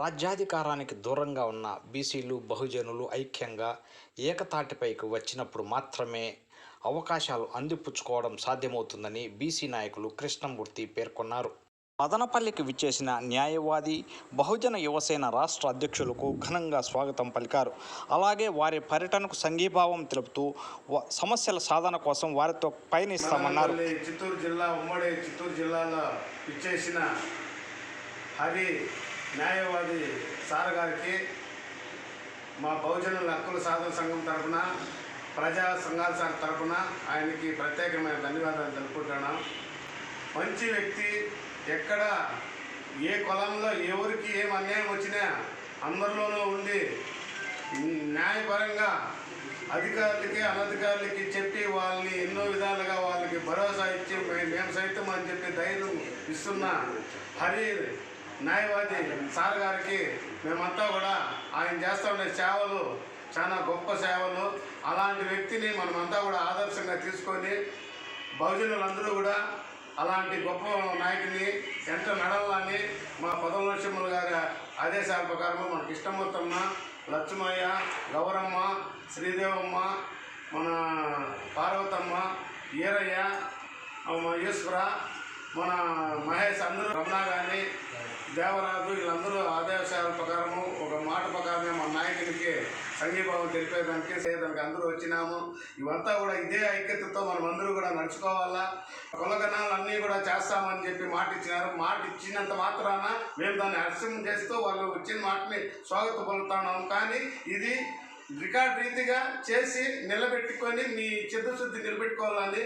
రాజ్యాధికారానికి దూరంగా ఉన్న బీసీలు బహుజనులు ఐక్యంగా ఏకతాటిపైకి వచ్చినప్పుడు మాత్రమే అవకాశాలు అందిపుచ్చుకోవడం సాధ్యమవుతుందని బీసీ నాయకులు కృష్ణమూర్తి పేర్కొన్నారు. మదనపల్లికి విచ్చేసిన న్యాయవాది బహుజన యువసేన రాష్ట్ర అధ్యక్షులకు ఘనంగా స్వాగతం పలికారు. అలాగే వారి పర్యటనకు సంఘీభావం తెలుపుతూ వ- సమస్యల సాధన కోసం వారితో పయనిస్తామన్నారు. చిత్తూరు జిల్లా ఉమ్మడి చిత్తూరు జిల్లాలో విచ్చేసిన హరి న్యాయవాది సార్ గారికి మా బహుజనుల హక్కుల సాధన సంఘం తరపున ప్రజా సంఘాల సార్ తరఫున ఆయనకి ప్రత్యేకమైన ధన్యవాదాలు తెలుపుకుంటున్నాం. మంచి వ్యక్తి ఎక్కడ ఏ కులంలో ఎవరికి ఏం అన్యాయం వచ్చినా అందరిలోనూ ఉండి న్యాయపరంగా అధికారులకి అనధికారులకి చెప్పి వాళ్ళని ఎన్నో విధాలుగా వాళ్ళకి భరోసా ఇచ్చి మేము సైతం అని చెప్పి ధైర్యం ఇస్తున్న హరి న్యాయవాది సార్ గారికి మేమంతా కూడా ఆయన చేస్తున్న సేవలు చాలా గొప్ప సేవలు. అలాంటి వ్యక్తిని మనమంతా కూడా ఆదర్శంగా తీసుకొని బహుజనులందరూ కూడా అలాంటి గొప్ప నాయకుని ఎంత నడవాలని మా పదవ లక్ష్మణుల గారి ఆదేశాల ప్రకారం మన కృష్ణమూర్తమ్మ లక్ష్మయ్య గౌరమ్మ శ్రీదేవమ్మ మన పార్వతమ్మ ఈరయ్య ఈశ్వర మన మహేష్ అందరూ రమణ కానీ దేవరాజు వీళ్ళందరూ ఆదేశాల ప్రకారము ఒక మాట ప్రకారమే మన నాయకునికి సంఘీభావం తెలిపేదానికి దానికి అందరూ వచ్చినాము. ఇవంతా కూడా ఇదే ఐక్యతతో మనం అందరూ కూడా నడుచుకోవాలా? కులగణాలు అన్నీ కూడా చేస్తామని చెప్పి మాట ఇచ్చినారు మాట ఇచ్చినంత మాత్రాన మేము దాన్ని హర్షం చేస్తూ వాళ్ళు వచ్చిన మాటని స్వాగత పలుతున్నాము కానీ ఇది రికార్డ్ రీతిగా చేసి నిలబెట్టుకొని మీ చిత్తశుద్ధి నిలబెట్టుకోవాలని